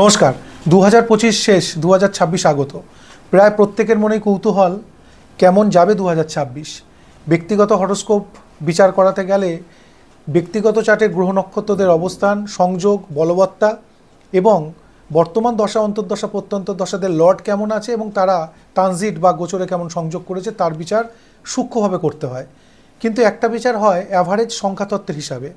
নমস্কার দু হাজার পঁচিশ শেষ দু হাজার ছাব্বিশ আগত। প্রায় প্রত্যেকের মনেই কৌতূহল, কেমন যাবে দু হাজার ছাব্বিশ? ব্যক্তিগত হরস্কোপ বিচার করাতে গেলে ব্যক্তিগত চার্টের গ্রহ নক্ষত্রদের অবস্থান, সংযোগ, বলবত্তা এবং বর্তমান দশা, অন্তর্দশা প্রত্যন্তর দশাদের লর্ড কেমন আছে এবং তারা ট্রানজিট বা গোচরে কেমন সংযোগ করেছে তার বিচার সূক্ষ্মভাবে করতে হয়। কিন্তু একটা বিচার হয় অ্যাভারেজ সংখ্যাতত্ত্বের হিসাবে।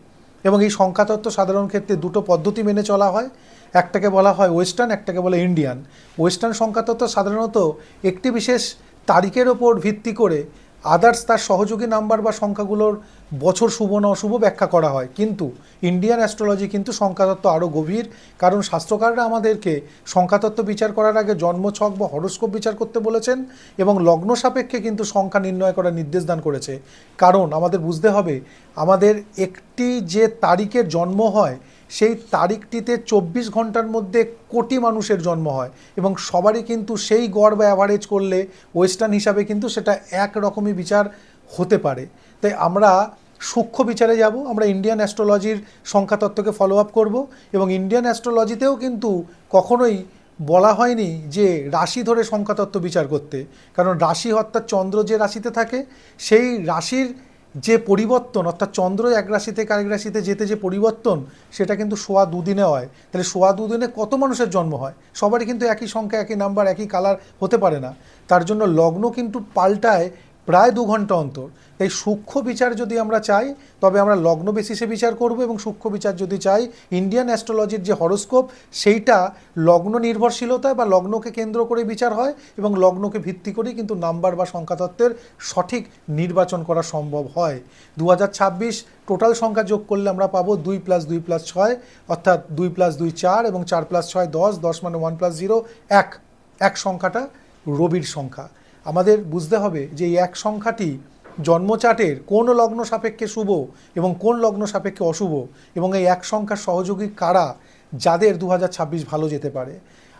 এবং এই সংখ্যাতত্ত্ব সাধারণ ক্ষেত্রে দুটো পদ্ধতি মেনে চলা হয়। একটাকে বলা হয় ওয়েস্টার্ন একটাকে বলে ইন্ডিয়ান ওয়েস্টার্ন সংখ্যাতত্ত্ব সাধারণত একটি বিশেষ তারিখের ওপর ভিত্তি করে আদার্স তার সহযোগী নাম্বার বা সংখ্যাগুলোর বছর শুভ না অশুভ ব্যাখ্যা করা হয়। কিন্তু ইন্ডিয়ান অ্যাস্ট্রোলজি কিন্তু সংখ্যাতত্ত্ব আরও গভীর, কারণ শাস্ত্রকাররা আমাদেরকে সংখ্যাতত্ত্ব বিচার করার আগে জন্মছক বা হরস্কোপ বিচার করতে বলেছেন এবং লগ্ন সাপেক্ষে কিন্তু সংখ্যা নির্ণয় করার নির্দেশ দান করেছে। কারণ আমাদের বুঝতে হবে, আমাদের একটি যে তারিখের জন্ম হয়, সেই তারিখটিতে চব্বিশ ঘণ্টার মধ্যে কোটি মানুষের জন্ম হয় এবং সবারই কিন্তু সেই গড় বা অ্যাভারেজ করলে ওয়েস্টার্ন হিসাবে কিন্তু সেটা এক রকমই বিচার হতে পারে। তাই আমরা সূক্ষ্ম বিচারে যাব। আমরা ইন্ডিয়ান অ্যাস্ট্রোলজির সংখ্যাতত্ত্বকে ফলো আপ করব এবং ইন্ডিয়ান অ্যাস্ট্রোলজিতেও কিন্তু কখনোই বলা হয়নি যে রাশি ধরে সংখ্যাতত্ত্ব বিচার করতে। কারণ রাশি অর্থাৎ চন্দ্র যে রাশিতে থাকে, সেই রাশির যে পরিবর্তন, অর্থাৎ চন্দ্র এক রাশি থেকে আরেক রাশিতে যেতে যে পরিবর্তন, সেটা কিন্তু সোয়া দুদিনে হয়। তাহলে সোয়া দুদিনে কত মানুষের জন্ম হয়? সবারই কিন্তু একই সংখ্যা, একই নাম্বার একই কালার হতে পারে না। তার জন্য লগ্ন কিন্তু পাল্টায় প্রায় দু ঘণ্টা অন্তর। এই সূক্ষ্ম বিচার যদি আমরা চাই, তবে আমরা লগ্ন বেসিসে বিচার করব এবং সূক্ষ্ম বিচার যদি চাই ইন্ডিয়ান অ্যাস্ট্রোলজির যে হরস্কোপ সেইটা লগ্ন নির্ভরশীলতায় বা লগ্নকে কেন্দ্র করে বিচার হয় এবং লগ্নকে ভিত্তি করেই কিন্তু নাম্বার বা সংখ্যাতত্ত্বের সঠিক নির্বাচন করা সম্ভব হয়। দু হাজার ছাব্বিশ টোটাল সংখ্যা যোগ করলে আমরা পাবো দুই প্লাস দুই প্লাস ছয়, অর্থাৎ দুই প্লাস দুই চার এবং চার প্লাস ছয় দশ দশ মানে ওয়ান প্লাস জিরো এক। এক সংখ্যাটা রবির সংখ্যা। আমাদের বুঝতে হবে যে এই এক সংখ্যাটি জন্মচাটের কোন লগ্ন সাপেক্ষে শুভ এবং কোন লগ্ন সাপেক্ষে অশুভ এবং এই এক সংখ্যার সহযোগী কারা যাদের দু হাজার ছাব্বিশ ভালো যেতে পারে।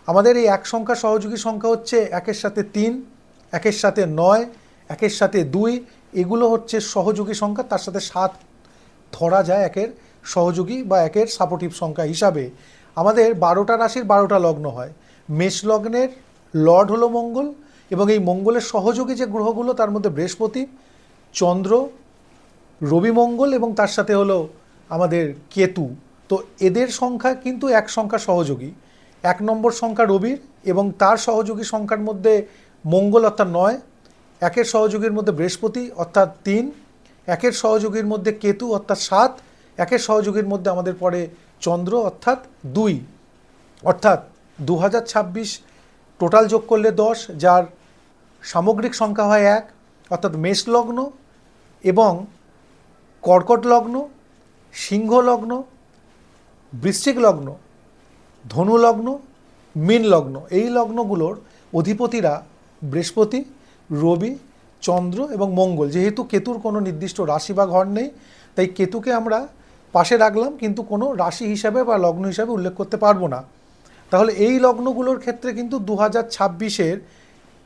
আমাদের এই এক সংখ্যার সহযোগী সংখ্যা হচ্ছে একের সাথে তিন, একের সাথে নয়, একের সাথে দুই, এগুলো হচ্ছে সহযোগী সংখ্যা, তার সাথে সাত ধরা যায় একের সহযোগী বা একের সাপোর্টিভ সংখ্যা হিসাবে। আমাদের বারোটা রাশির বারোটা লগ্ন হয়। মেষ লগ্নের লর্ড হলো মঙ্গল এবং এই মঙ্গলের সহযোগী যে গ্রহগুলো, তার মধ্যে বৃহস্পতি, চন্দ্র রবি মঙ্গল এবং তার সাথে হলো আমাদের কেতু। তো এদের সংখ্যা কিন্তু এক সংখ্যা সহযোগী। এক নম্বর সংখ্যা রবির এবং তার সহযোগী সংখ্যার মধ্যে মঙ্গল অর্থাৎ নয়, একের সহযোগীর মধ্যে বৃহস্পতি অর্থাৎ তিন, একের সহযোগীর মধ্যে কেতু অর্থাৎ সাত, একের সহযোগীর মধ্যে আমাদের পড়ে চন্দ্র অর্থাৎ দুই। অর্থাৎ দু হাজার ছাব্বিশ টোটাল যোগ করলে দশ, যার সামগ্রিক সংখ্যা হয় এক, অর্থাৎ মেষ লগ্ন এবং কর্কট লগ্ন, সিংহ লগ্ন, বৃশ্চিক লগ্ন, ধনু লগ্ন, মীন লগ্ন। এই লগ্নগুলোর অধিপতিরা বৃহস্পতি, রবি, চন্দ্র এবং মঙ্গল। যেহেতু কেতুর কোনো নির্দিষ্ট রাশি বা ঘর নেই, তাই কেতুকে আমরা পাশে রাখলাম, কিন্তু কোনো রাশি হিসাবে বা লগ্ন হিসাবে উল্লেখ করতে পারব না। তাহলে এই লগ্নগুলোর ক্ষেত্রে কিন্তু দু হাজার ছাব্বিশের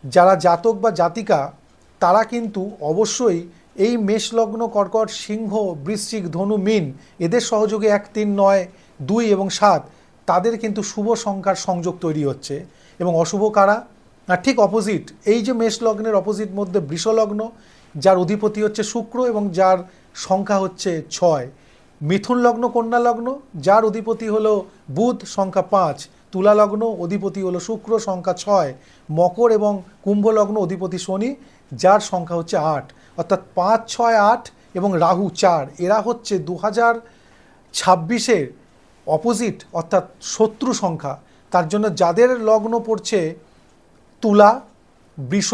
যারা জাতক বা জাতিকা, তারা কিন্তু অবশ্যই এই মেষলগ্ন, কর্কট, সিংহ, বৃশ্চিক, ধনু, মিন, এদের সহযোগে এক, তিন, নয়, দুই এবং সাত, তাদের কিন্তু শুভ সংখ্যার সংযোগ তৈরি হচ্ছে। এবং অশুভ কারা? না, ঠিক অপোজিট এই যে মেষ লগ্নের অপোজিট মধ্যে বৃষলগ্ন, যার অধিপতি হচ্ছে শুক্র এবং যার সংখ্যা হচ্ছে ছয়। মিথুন লগ্ন কন্যা লগ্ন যার অধিপতি হলো বুধ, সংখ্যা পাঁচ। তুলা লগ্ন অধিপতি হলো শুক্র, সংখ্যা ছয়। মকর এবং কুম্ভ লগ্ন অধিপতি শনি, যার সংখ্যা হচ্ছে আট। অর্থাৎ পাঁচ, ছয়, আট এবং রাহু চার। এরা হচ্ছে দু হাজার ছাব্বিশের অপোজিট অর্থাৎ শত্রু সংখ্যা। তার জন্য যাদের লগ্ন পড়ছে তুলা, বৃষ,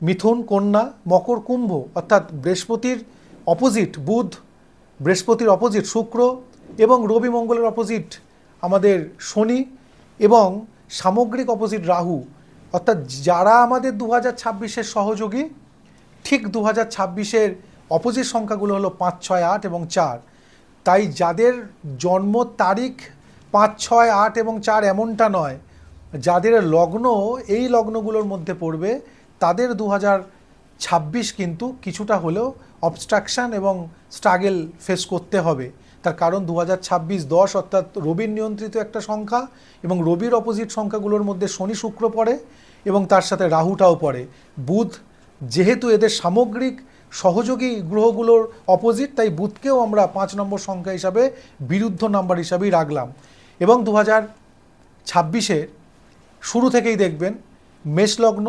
মিথুন, কন্যা, মকর, কুম্ভ, অর্থাৎ বৃহস্পতির অপোজিট বুধ, বৃহস্পতির অপোজিট শুক্র এবং রবি মঙ্গলের অপোজিট আমাদের শনি এবং সামগ্রিক অপোজিট রাহু। অর্থাৎ যারা আমাদের দু হাজার ছাব্বিশের সহযোগী, ঠিক দু হাজার ছাব্বিশের অপোজিট সংখ্যাগুলো হলো পাঁচ, ছয়, আট এবং চার। তাই যাদের জন্ম তারিখ পাঁচ, ছয়, আট এবং চার এমনটা নয়, যাদের লগ্ন এই লগ্নগুলোর মধ্যে পড়বে, তাদের দু হাজার ছাব্বিশ কিন্তু কিছুটা হলেও অবস্ট্রাকশান এবং স্ট্রাগেল ফেস করতে হবে। তার কারণ দু হাজার ছাব্বিশ দশ অর্থাৎ রবির নিয়ন্ত্রিত একটা সংখ্যা এবং রবির অপোজিট সংখ্যাগুলোর মধ্যে শনি শুক্র পড়ে এবং তার সাথে রাহুটাও পড়ে। বুধ যেহেতু এদের সামগ্রিক সহযোগী গ্রহগুলোর অপোজিট তাই বুধকেও আমরা পাঁচ নম্বর সংখ্যা হিসাবে বিরুদ্ধ নাম্বার হিসাবেই রাখলাম। এবং দু হাজার ছাব্বিশের শুরু থেকেই দেখবেন মেষ লগ্ন,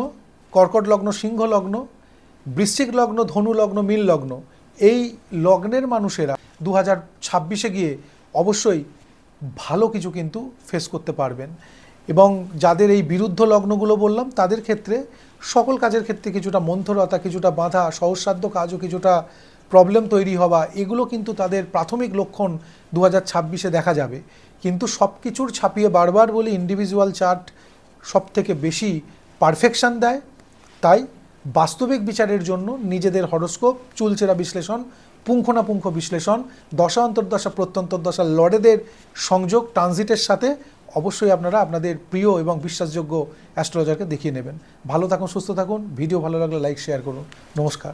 কর্কট লগ্ন, সিংহ লগ্ন, বৃশ্চিক লগ্ন, ধনু লগ্ন মিল লগ্ন, এই লগ্নের মানুষেরা দু ছাব্বিশে গিয়ে অবশ্যই ভালো কিছু কিন্তু ফেস করতে পারবেন। এবং যাদের এই বিরুদ্ধ লগ্নগুলো বললাম, তাদের ক্ষেত্রে সকল কাজের ক্ষেত্রে কিছুটা মন্থরতা, কিছুটা বাধা, সহজসাধ্য কাজও কিছুটা প্রবলেম তৈরি হওয়া, এগুলো কিন্তু তাদের প্রাথমিক লক্ষণ দু ছাব্বিশে দেখা যাবে। কিন্তু সব কিছুর ছাপিয়ে বারবার বলি ইন্ডিভিজুয়াল চার্ট সব থেকে বেশি পারফেকশন দেয়। তাই বাস্তবিক বিচারের জন্য নিজেদের হরস্কোপ, চুলচেরা বিশ্লেষণ, পুঙ্খনাপুঙ্খ বিশ্লেষণ, দশা অন্তর্দশা, প্রত্যন্তর্দশা, লড়েদের সংযোগ, ট্রানজিটের সাথে অবশ্যই আপনারা আপনাদের প্রিয় এবং বিশ্বাসযোগ্য অ্যাস্ট্রোলজারকে দেখিয়ে নেবেন। ভালো থাকুন, সুস্থ থাকুন, ভিডিও ভালো লাগলে লাইক, শেয়ার করুন। নমস্কার।